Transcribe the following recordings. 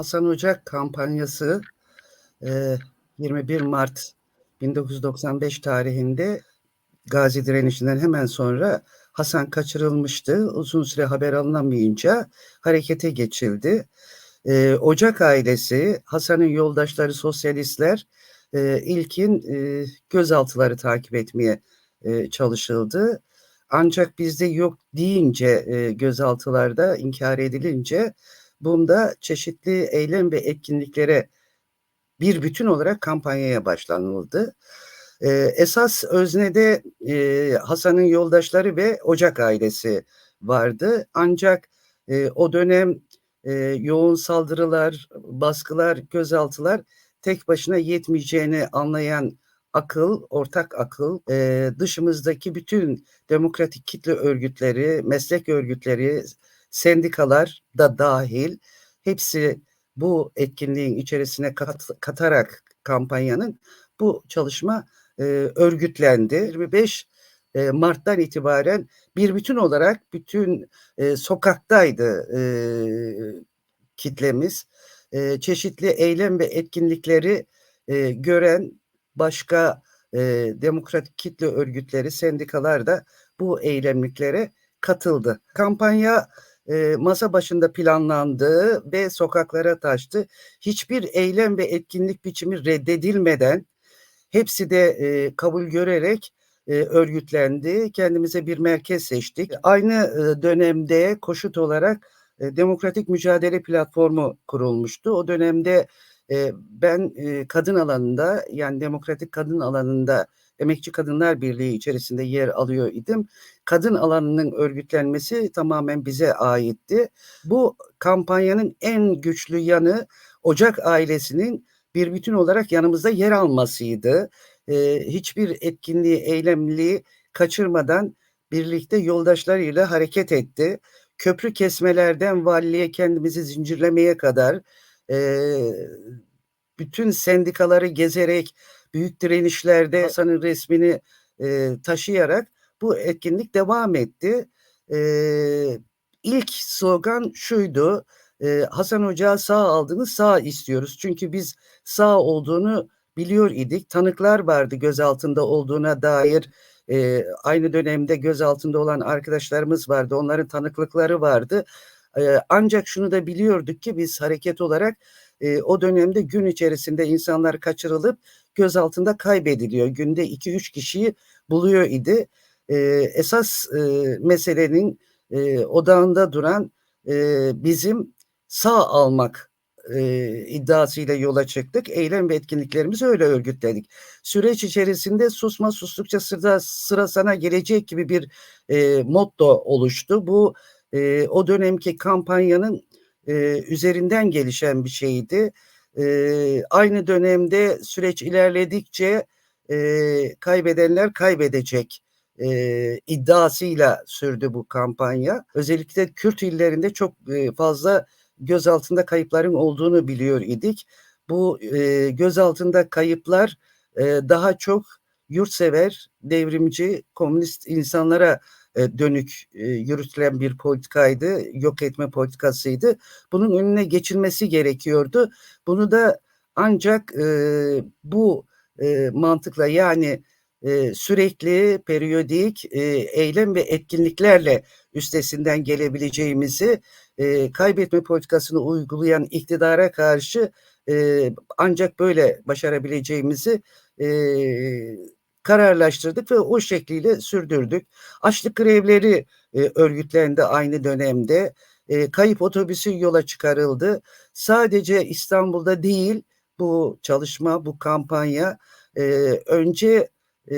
Hasan Ocak kampanyası e, 21 Mart 1995 tarihinde Gazi direnişinden hemen sonra Hasan kaçırılmıştı. Uzun süre haber alınamayınca harekete geçildi. E, Ocak ailesi, Hasan'ın yoldaşları sosyalistler e, ilkin e, gözaltıları takip etmeye e, çalışıldı. Ancak bizde yok deyince e, gözaltılarda inkar edilince bunda çeşitli eylem ve etkinliklere bir bütün olarak kampanyaya başlanıldı. E, esas öznede e, Hasan'ın yoldaşları ve Ocak ailesi vardı. Ancak e, o dönem e, yoğun saldırılar, baskılar, gözaltılar tek başına yetmeyeceğini anlayan akıl, ortak akıl, e, dışımızdaki bütün demokratik kitle örgütleri, meslek örgütleri, sendikalar da dahil hepsi bu etkinliğin içerisine kat, katarak kampanyanın bu çalışma e, örgütlendi. 25 e, Mart'tan itibaren bir bütün olarak bütün e, sokaktaydı e, kitlemiz. E, çeşitli eylem ve etkinlikleri e, gören başka e, demokratik kitle örgütleri, sendikalar da bu eylemliklere katıldı. Kampanya e, masa başında planlandı ve sokaklara taştı. Hiçbir eylem ve etkinlik biçimi reddedilmeden hepsi de e, kabul görerek e, örgütlendi. Kendimize bir merkez seçtik. Aynı e, dönemde koşut olarak e, Demokratik Mücadele Platformu kurulmuştu. O dönemde e, ben e, kadın alanında yani demokratik kadın alanında Emekçi Kadınlar Birliği içerisinde yer alıyor idim. Kadın alanının örgütlenmesi tamamen bize aitti. Bu kampanyanın en güçlü yanı Ocak ailesinin bir bütün olarak yanımızda yer almasıydı. Ee, hiçbir etkinliği, eylemliği kaçırmadan birlikte yoldaşlarıyla hareket etti. Köprü kesmelerden valiliğe kendimizi zincirlemeye kadar e, bütün sendikaları gezerek büyük direnişlerde Hasan'ın resmini e, taşıyarak bu etkinlik devam etti. E, ilk slogan şuydu. E, Hasan Hoca sağ aldınız sağ istiyoruz. Çünkü biz sağ olduğunu biliyor idik. Tanıklar vardı gözaltında olduğuna dair. E, aynı dönemde gözaltında olan arkadaşlarımız vardı. Onların tanıklıkları vardı. E, ancak şunu da biliyorduk ki biz hareket olarak e, o dönemde gün içerisinde insanlar kaçırılıp gözaltında kaybediliyor. Günde 2-3 kişiyi buluyor idi. E, esas e, meselenin e, odağında duran e, bizim sağ almak e, iddiasıyla yola çıktık. Eylem ve etkinliklerimizi öyle örgütledik. Süreç içerisinde susma sustukça sıra, sıra sana gelecek gibi bir e, motto oluştu. Bu e, o dönemki kampanyanın e, üzerinden gelişen bir şeydi. E, aynı dönemde süreç ilerledikçe e, kaybedenler kaybedecek e, iddiasıyla sürdü bu kampanya. Özellikle Kürt illerinde çok e, fazla gözaltında kayıpların olduğunu biliyor idik. Bu e, gözaltında kayıplar e, daha çok yurtsever, devrimci, komünist insanlara dönük e, yürütülen bir politikaydı, yok etme politikasıydı. Bunun önüne geçilmesi gerekiyordu. Bunu da ancak e, bu e, mantıkla yani e, sürekli periyodik e, eylem ve etkinliklerle üstesinden gelebileceğimizi e, kaybetme politikasını uygulayan iktidara karşı e, ancak böyle başarabileceğimizi e, kararlaştırdık ve o şekliyle sürdürdük. Açlık grevleri e, örgütlendi aynı dönemde. E, kayıp otobüsü yola çıkarıldı. Sadece İstanbul'da değil bu çalışma, bu kampanya e, önce e,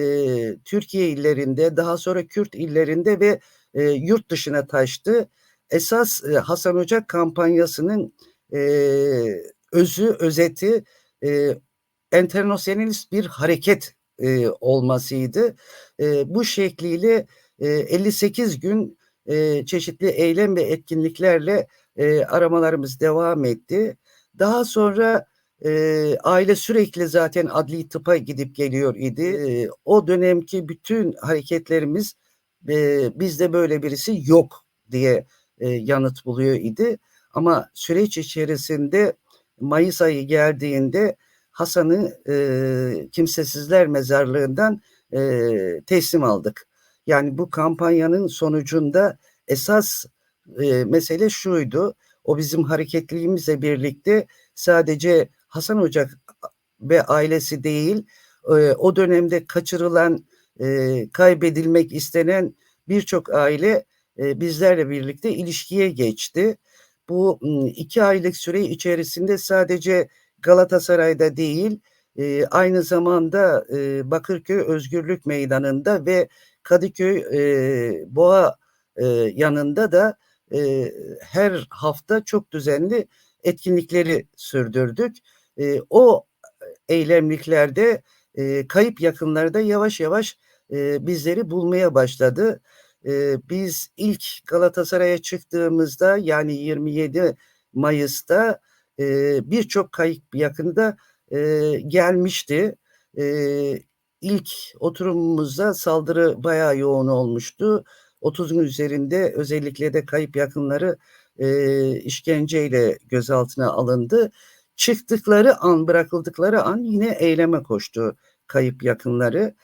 Türkiye illerinde, daha sonra Kürt illerinde ve e, yurt dışına taştı. Esas e, Hasan Hoca kampanyasının e, özü, özeti e, internasyonalist bir hareket e, olmasıydı. E, bu şekliyle e, 58 gün e, çeşitli eylem ve etkinliklerle e, aramalarımız devam etti. Daha sonra e, aile sürekli zaten adli tıpa gidip geliyor idi. E, o dönemki bütün hareketlerimiz e, bizde böyle birisi yok diye e, yanıt buluyor idi. Ama süreç içerisinde Mayıs ayı geldiğinde Hasan'ı e, kimsesizler mezarlığından e, teslim aldık. Yani bu kampanyanın sonucunda esas e, mesele şuydu. O bizim hareketliğimizle birlikte sadece Hasan Hoca ve ailesi değil, e, o dönemde kaçırılan, e, kaybedilmek istenen birçok aile e, bizlerle birlikte ilişkiye geçti. Bu iki aylık süre içerisinde sadece Galatasaray'da değil, e, aynı zamanda e, Bakırköy Özgürlük Meydanı'nda ve Kadıköy e, Boğa e, yanında da e, her hafta çok düzenli etkinlikleri sürdürdük. E, o eylemliklerde e, kayıp yakınlarda yavaş yavaş e, bizleri bulmaya başladı. E, biz ilk Galatasaray'a çıktığımızda yani 27 Mayıs'ta e, birçok kayıp yakını da e, gelmişti. E, ilk oturumumuzda saldırı bayağı yoğun olmuştu. 30'un üzerinde özellikle de kayıp yakınları e, işkenceyle gözaltına alındı. Çıktıkları an, bırakıldıkları an yine eyleme koştu kayıp yakınları.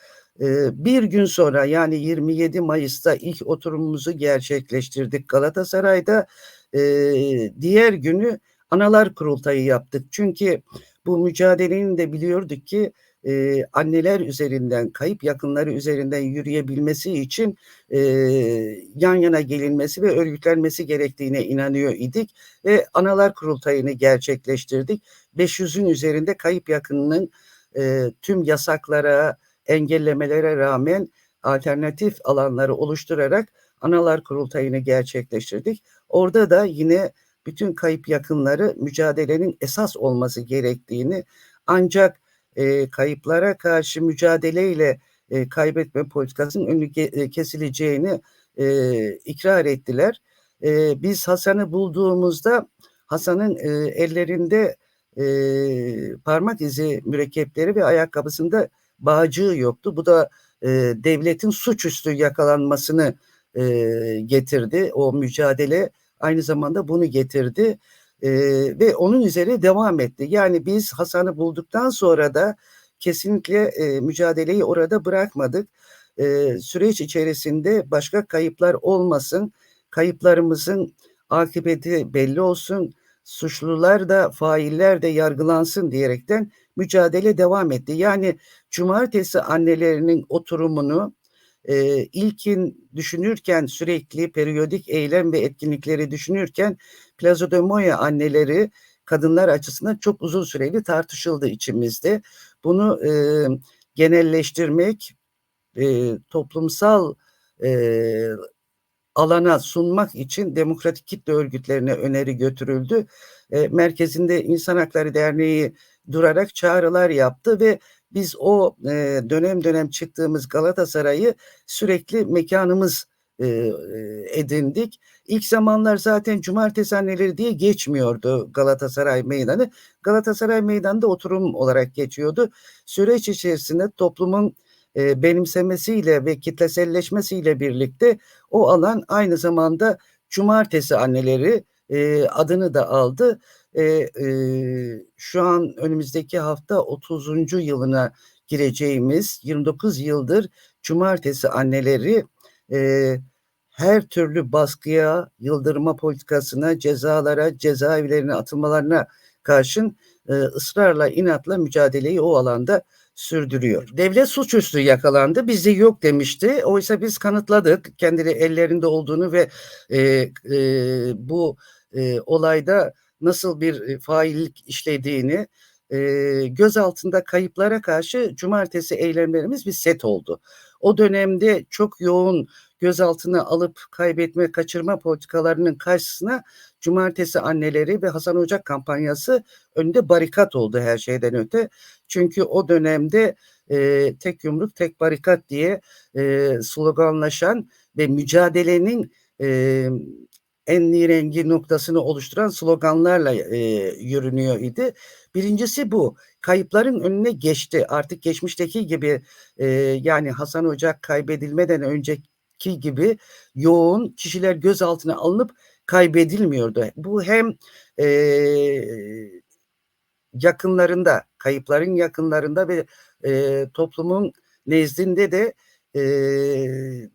E, bir gün sonra yani 27 Mayıs'ta ilk oturumumuzu gerçekleştirdik Galatasaray'da. E, diğer günü analar kurultayı yaptık. Çünkü bu mücadelenin de biliyorduk ki e, anneler üzerinden, kayıp yakınları üzerinden yürüyebilmesi için e, yan yana gelinmesi ve örgütlenmesi gerektiğine inanıyor idik ve analar kurultayını gerçekleştirdik. 500'ün üzerinde kayıp yakınının e, tüm yasaklara, engellemelere rağmen alternatif alanları oluşturarak analar kurultayını gerçekleştirdik. Orada da yine bütün kayıp yakınları mücadelenin esas olması gerektiğini ancak e, kayıplara karşı mücadeleyle e, kaybetme politikasının önü e, kesileceğini e, ikrar ettiler. E, biz Hasan'ı bulduğumuzda Hasan'ın e, ellerinde e, parmak izi mürekkepleri ve ayakkabısında bağcığı yoktu. Bu da e, devletin suçüstü yakalanmasını e, getirdi. O mücadele aynı zamanda bunu getirdi e, ve onun üzerine devam etti. Yani biz Hasan'ı bulduktan sonra da kesinlikle e, mücadeleyi orada bırakmadık. E, süreç içerisinde başka kayıplar olmasın, kayıplarımızın akıbeti belli olsun, suçlular da failler de yargılansın diyerekten mücadele devam etti. Yani cumartesi annelerinin oturumunu e, ilkin düşünürken sürekli periyodik eylem ve etkinlikleri düşünürken Plaza de Moya anneleri kadınlar açısından çok uzun süreli tartışıldı içimizde. Bunu e, genelleştirmek, e, toplumsal e, alana sunmak için demokratik kitle örgütlerine öneri götürüldü. E, merkezinde İnsan Hakları Derneği durarak çağrılar yaptı ve biz o e, dönem dönem çıktığımız Galatasaray'ı sürekli mekanımız e, edindik. İlk zamanlar zaten cumartesi anneleri diye geçmiyordu Galatasaray Meydanı. Galatasaray Meydanı'nda oturum olarak geçiyordu. Süreç içerisinde toplumun e, benimsemesiyle ve kitleselleşmesiyle birlikte o alan aynı zamanda cumartesi anneleri e, adını da aldı. E, e, şu an önümüzdeki hafta 30. yılına gireceğimiz 29 yıldır cumartesi anneleri e, her türlü baskıya, yıldırma politikasına, cezalara, cezaevlerine atılmalarına karşın e, ısrarla, inatla mücadeleyi o alanda sürdürüyor. Devlet suçüstü yakalandı. Bizde yok demişti. Oysa biz kanıtladık kendileri ellerinde olduğunu ve e, e, bu e, olayda nasıl bir faillik işlediğini e, göz altında kayıplara karşı cumartesi eylemlerimiz bir set oldu. O dönemde çok yoğun gözaltına alıp kaybetme, kaçırma politikalarının karşısına cumartesi anneleri ve Hasan Ocak kampanyası önünde barikat oldu her şeyden öte. Çünkü o dönemde e, tek yumruk tek barikat diye e, sloganlaşan ve mücadelenin e, en rengi noktasını oluşturan sloganlarla e, yürünüyor idi. Birincisi bu. Kayıpların önüne geçti. Artık geçmişteki gibi e, yani Hasan Ocak kaybedilmeden önceki gibi yoğun kişiler gözaltına alınıp kaybedilmiyordu. Bu hem e, yakınlarında, kayıpların yakınlarında ve e, toplumun nezdinde de e,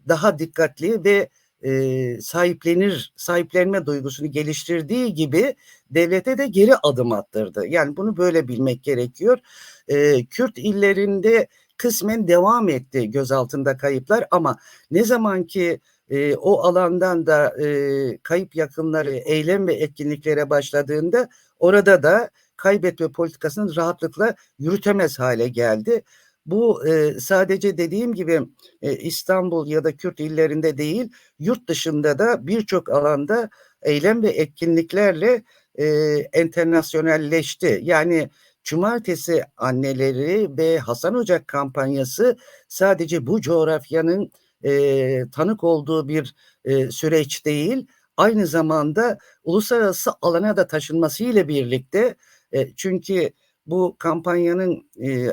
daha dikkatli ve e, sahiplenir, sahiplenme duygusunu geliştirdiği gibi devlete de geri adım attırdı. Yani bunu böyle bilmek gerekiyor. E, Kürt illerinde kısmen devam etti gözaltında kayıplar ama ne zaman ki e, o alandan da e, kayıp yakınları eylem ve etkinliklere başladığında orada da kaybetme politikasını rahatlıkla yürütemez hale geldi. Bu e, sadece dediğim gibi e, İstanbul ya da Kürt illerinde değil, yurt dışında da birçok alanda eylem ve etkinliklerle e, enternasyonelleşti. Yani Cumartesi anneleri ve Hasan Ocak kampanyası sadece bu coğrafyanın e, tanık olduğu bir e, süreç değil, aynı zamanda uluslararası alana da taşınması ile birlikte e, çünkü bu kampanyanın e,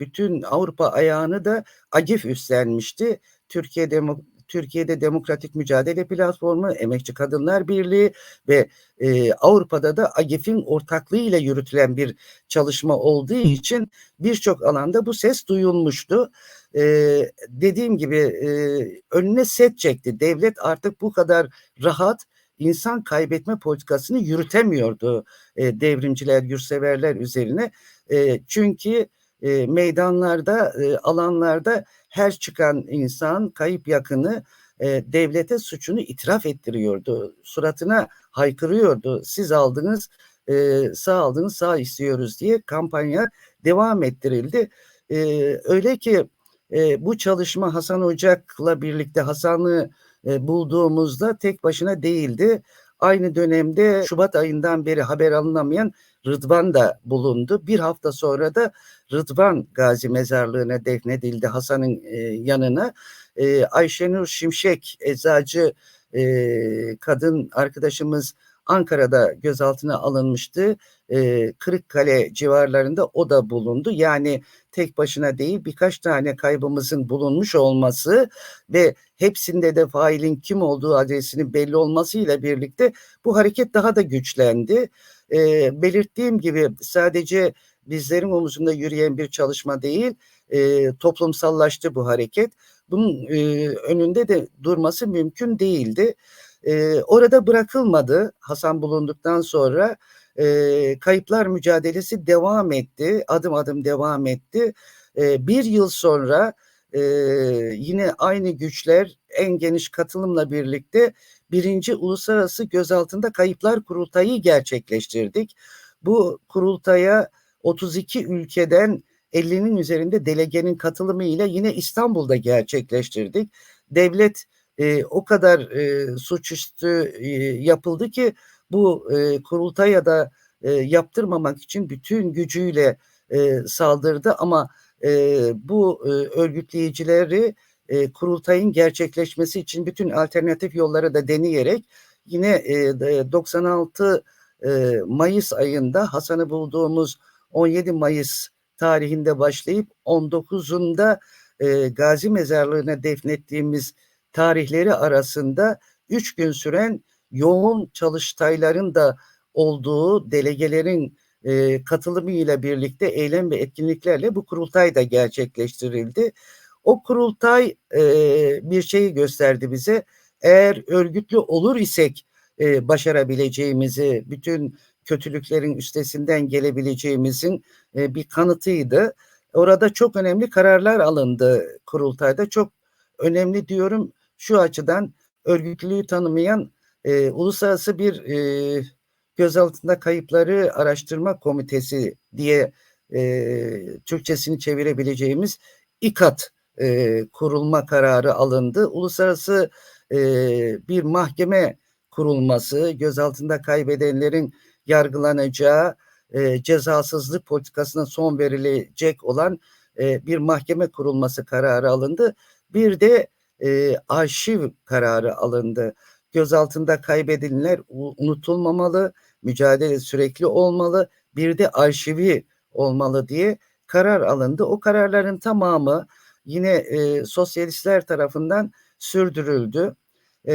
bütün Avrupa ayağını da AGİF üstlenmişti. Türkiye Demo Türkiye'de Demokratik Mücadele Platformu, Emekçi Kadınlar Birliği ve e, Avrupa'da da AGİF'in ortaklığıyla yürütülen bir çalışma olduğu için birçok alanda bu ses duyulmuştu. E, dediğim gibi e, önüne set çekti. Devlet artık bu kadar rahat insan kaybetme politikasını yürütemiyordu e, devrimciler, yurtseverler üzerine. E, çünkü e, meydanlarda, e, alanlarda her çıkan insan, kayıp yakını e, devlete suçunu itiraf ettiriyordu. Suratına haykırıyordu. Siz aldınız, e, sağ aldınız, sağ istiyoruz diye kampanya devam ettirildi. E, öyle ki e, bu çalışma Hasan Ocak'la birlikte Hasan'ı e, bulduğumuzda tek başına değildi. Aynı dönemde Şubat ayından beri haber alınamayan Rıdvan da bulundu. Bir hafta sonra da Rıdvan Gazi mezarlığına defnedildi Hasan'ın e, yanına. E, Ayşenur Şimşek eczacı e, kadın arkadaşımız Ankara'da gözaltına alınmıştı. E, Kırıkkale civarlarında o da bulundu. Yani tek başına değil birkaç tane kaybımızın bulunmuş olması ve hepsinde de failin kim olduğu adresinin belli olmasıyla birlikte bu hareket daha da güçlendi. E, belirttiğim gibi sadece bizlerin omuzunda yürüyen bir çalışma değil, e, toplumsallaştı bu hareket. Bunun e, önünde de durması mümkün değildi. E, orada bırakılmadı Hasan bulunduktan sonra e, kayıplar mücadelesi devam etti, adım adım devam etti. E, bir yıl sonra e, yine aynı güçler en geniş katılımla birlikte birinci uluslararası gözaltında kayıplar kurultayı gerçekleştirdik. Bu kurultaya 32 ülkeden 50'nin üzerinde delegenin katılımı ile yine İstanbul'da gerçekleştirdik. Devlet e, o kadar e, suçüstü e, yapıldı ki bu e, kurultaya da e, yaptırmamak için bütün gücüyle e, saldırdı. Ama e, bu e, örgütleyicileri e, kurultayın gerçekleşmesi için bütün alternatif yolları da deneyerek yine e, 96 e, Mayıs ayında Hasan'ı bulduğumuz 17 Mayıs tarihinde başlayıp 19'unda e, Gazi Mezarlığı'na defnettiğimiz tarihleri arasında 3 gün süren yoğun çalıştayların da olduğu delegelerin e, katılımıyla birlikte eylem ve etkinliklerle bu kurultay da gerçekleştirildi. O kurultay e, bir şeyi gösterdi bize. Eğer örgütlü olur isek e, başarabileceğimizi, bütün kötülüklerin üstesinden gelebileceğimizin e, bir kanıtıydı. Orada çok önemli kararlar alındı kurultayda. Çok önemli diyorum şu açıdan örgütlülüğü tanımayan e, uluslararası bir e, gözaltında kayıpları araştırma komitesi diye e, Türkçesini çevirebileceğimiz İKAT e, kurulma kararı alındı. Uluslararası e, bir mahkeme kurulması, gözaltında kaybedenlerin yargılanacağı, e, cezasızlık politikasına son verilecek olan e, bir mahkeme kurulması kararı alındı. Bir de e, arşiv kararı alındı. Gözaltında kaybedilenler unutulmamalı, mücadele sürekli olmalı, bir de arşivi olmalı diye karar alındı. O kararların tamamı yine e, sosyalistler tarafından sürdürüldü. E,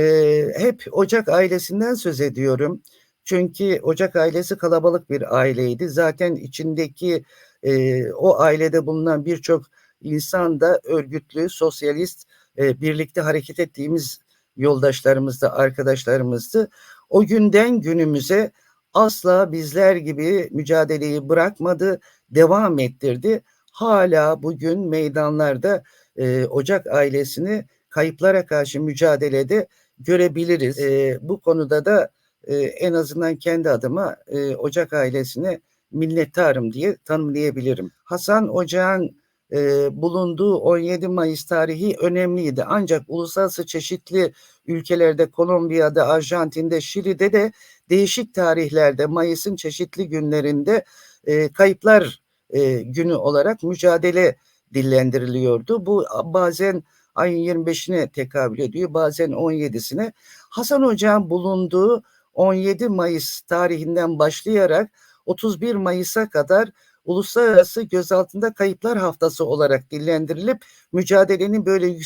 hep Ocak ailesinden söz ediyorum. Çünkü Ocak ailesi kalabalık bir aileydi. Zaten içindeki e, o ailede bulunan birçok insan da örgütlü, sosyalist, e, birlikte hareket ettiğimiz yoldaşlarımızdı, arkadaşlarımızdı. O günden günümüze asla bizler gibi mücadeleyi bırakmadı, devam ettirdi. Hala bugün meydanlarda e, Ocak ailesini kayıplara karşı mücadelede görebiliriz. E, bu konuda da e, en azından kendi adıma e, Ocak ailesine minnettarım diye tanımlayabilirim. Hasan Ocak'ın e, bulunduğu 17 Mayıs tarihi önemliydi. Ancak uluslararası çeşitli ülkelerde, Kolombiya'da, Arjantin'de, Şili'de de değişik tarihlerde Mayıs'ın çeşitli günlerinde e, kayıplar e, günü olarak mücadele dillendiriliyordu. Bu bazen ayın 25'ine tekabül ediyor, bazen 17'sine. Hasan Hoca'nın bulunduğu 17 Mayıs tarihinden başlayarak 31 Mayıs'a kadar Uluslararası Gözaltında Kayıplar Haftası olarak dillendirilip mücadelenin böyle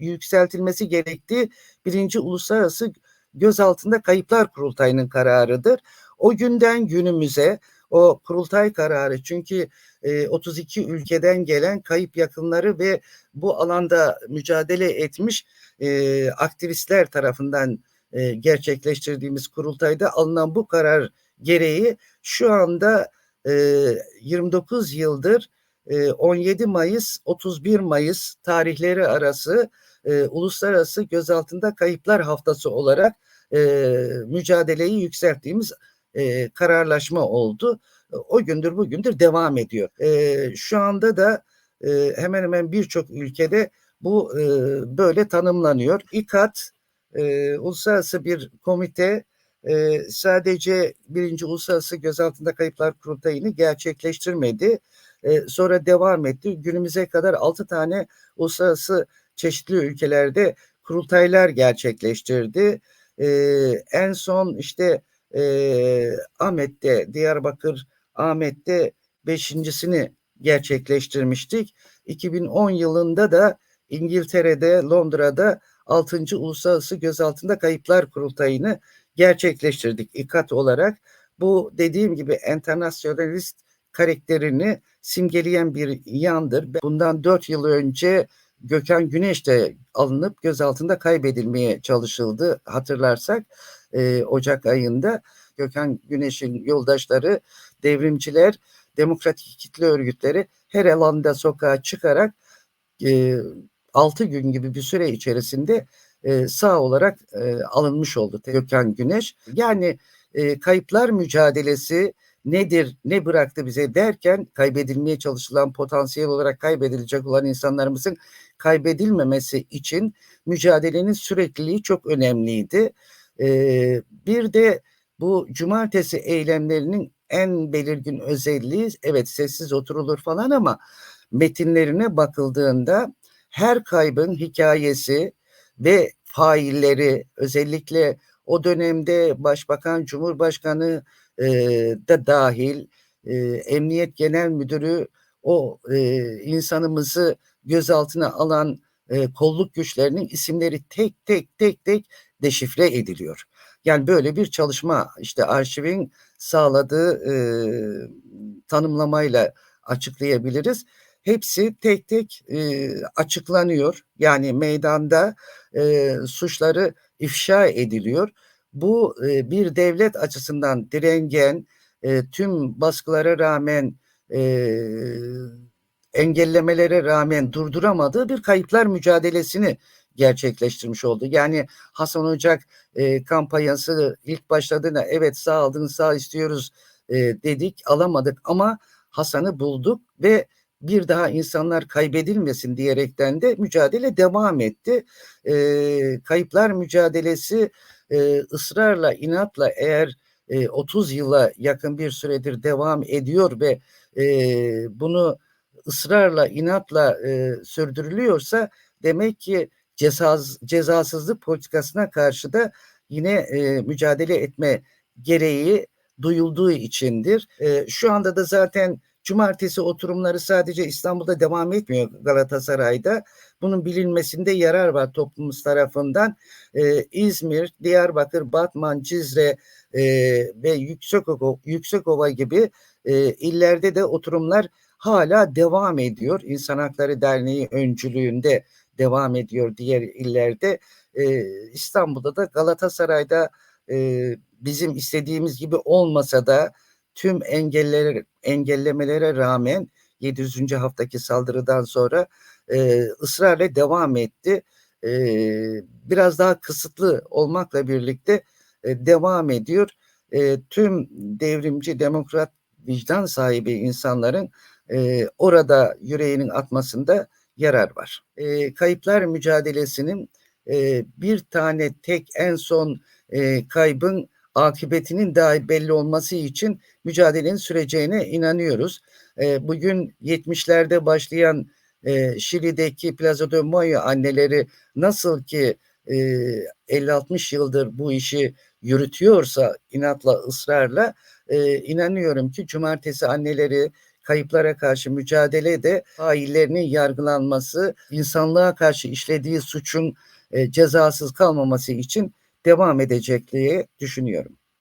yükseltilmesi gerektiği birinci Uluslararası Gözaltında Kayıplar Kurultayı'nın kararıdır. O günden günümüze o kurultay kararı çünkü e, 32 ülkeden gelen kayıp yakınları ve bu alanda mücadele etmiş e, aktivistler tarafından e, gerçekleştirdiğimiz kurultayda alınan bu karar gereği şu anda e, 29 yıldır e, 17 Mayıs 31 Mayıs tarihleri arası Uluslararası Gözaltında Kayıplar Haftası olarak mücadeleyi yükselttiğimiz kararlaşma oldu. O gündür bugündür devam ediyor. Şu anda da hemen hemen birçok ülkede bu böyle tanımlanıyor. İKAT uluslararası bir komite e, sadece birinci uluslararası gözaltında kayıplar kurultayını gerçekleştirmedi. E, sonra devam etti. Günümüze kadar altı tane uluslararası çeşitli ülkelerde kurultaylar gerçekleştirdi. E, en son işte e, Ahmet'te, Diyarbakır Ahmet'te beşincisini gerçekleştirmiştik. 2010 yılında da İngiltere'de, Londra'da 6. Uluslararası Gözaltında Kayıplar Kurultayı'nı gerçekleştirdik İKAT olarak. Bu dediğim gibi enternasyonalist karakterini simgeleyen bir yandır. Bundan dört yıl önce Gökhan Güneş de alınıp gözaltında kaybedilmeye çalışıldı hatırlarsak e, Ocak ayında. Gökhan Güneş'in yoldaşları, devrimciler, demokratik kitle örgütleri her alanda sokağa çıkarak e, 6 gün gibi bir süre içerisinde e, sağ olarak e, alınmış oldu Gökhan Güneş. Yani e, kayıplar mücadelesi nedir, ne bıraktı bize derken kaybedilmeye çalışılan potansiyel olarak kaybedilecek olan insanlarımızın kaybedilmemesi için mücadelenin sürekliliği çok önemliydi. E, bir de bu cumartesi eylemlerinin en belirgin özelliği evet sessiz oturulur falan ama metinlerine bakıldığında her kaybın hikayesi ve failleri özellikle o dönemde Başbakan, Cumhurbaşkanı e, da dahil e, Emniyet Genel Müdürü o e, insanımızı gözaltına alan e, kolluk güçlerinin isimleri tek tek tek tek deşifre ediliyor. Yani böyle bir çalışma işte arşivin sağladığı e, tanımlamayla açıklayabiliriz hepsi tek tek e, açıklanıyor. Yani meydanda e, suçları ifşa ediliyor. Bu e, bir devlet açısından direngen, e, tüm baskılara rağmen e, engellemelere rağmen durduramadığı bir kayıplar mücadelesini gerçekleştirmiş oldu. Yani Hasan Ocak e, kampanyası ilk başladığında evet sağ aldın sağ istiyoruz e, dedik alamadık ama Hasan'ı bulduk ve bir daha insanlar kaybedilmesin diyerekten de mücadele devam etti. E, kayıplar mücadelesi e, ısrarla, inatla eğer e, 30 yıla yakın bir süredir devam ediyor ve e, bunu ısrarla, inatla e, sürdürülüyorsa demek ki cezaz, cezasızlık politikasına karşı da yine e, mücadele etme gereği duyulduğu içindir. E, şu anda da zaten Cumartesi oturumları sadece İstanbul'da devam etmiyor Galatasaray'da. Bunun bilinmesinde yarar var toplumumuz tarafından. Ee, İzmir, Diyarbakır, Batman, Cizre, eee, ve Yüksekova Yüksekova gibi, eee, illerde de oturumlar hâlâ devam ediyor. İnsan Hakları Derneği öncülüğünde devam ediyor diğer illerde. Eee, İstanbul'da da Galatasaray'da, eee, bizim istediğimiz gibi olmasa da tüm engeller engellemelere rağmen 700. haftaki saldırıdan sonra, eee, ısrarla devam etti. Eee, biraz daha kısıtlı olmakla birlikte, eee, devam ediyor. Eee, tüm devrimci, demokrat, vicdan sahibi insanların, eee, orada yüreğinin atmasında yarar var. Eee, kayıplar mücadelesinin, eee, bir tane tek en son, eee, kaybın akıbetinin dahi belli olması için mücadelenin süreceğine inanıyoruz. Eee, bugün 70'lerde başlayan, eee, Şili'deki Plaza de Mayo anneleri nasıl ki, eee, 50-60 yıldır bu işi yürütüyorsa inatla, ısrarla, eee, inanıyorum ki cumartesi anneleri kayıplara karşı mücadelede faillerinin yargılanması, insanlığa karşı işlediği suçun, eee, cezasız kalmaması için devam edecek diye düşünüyorum.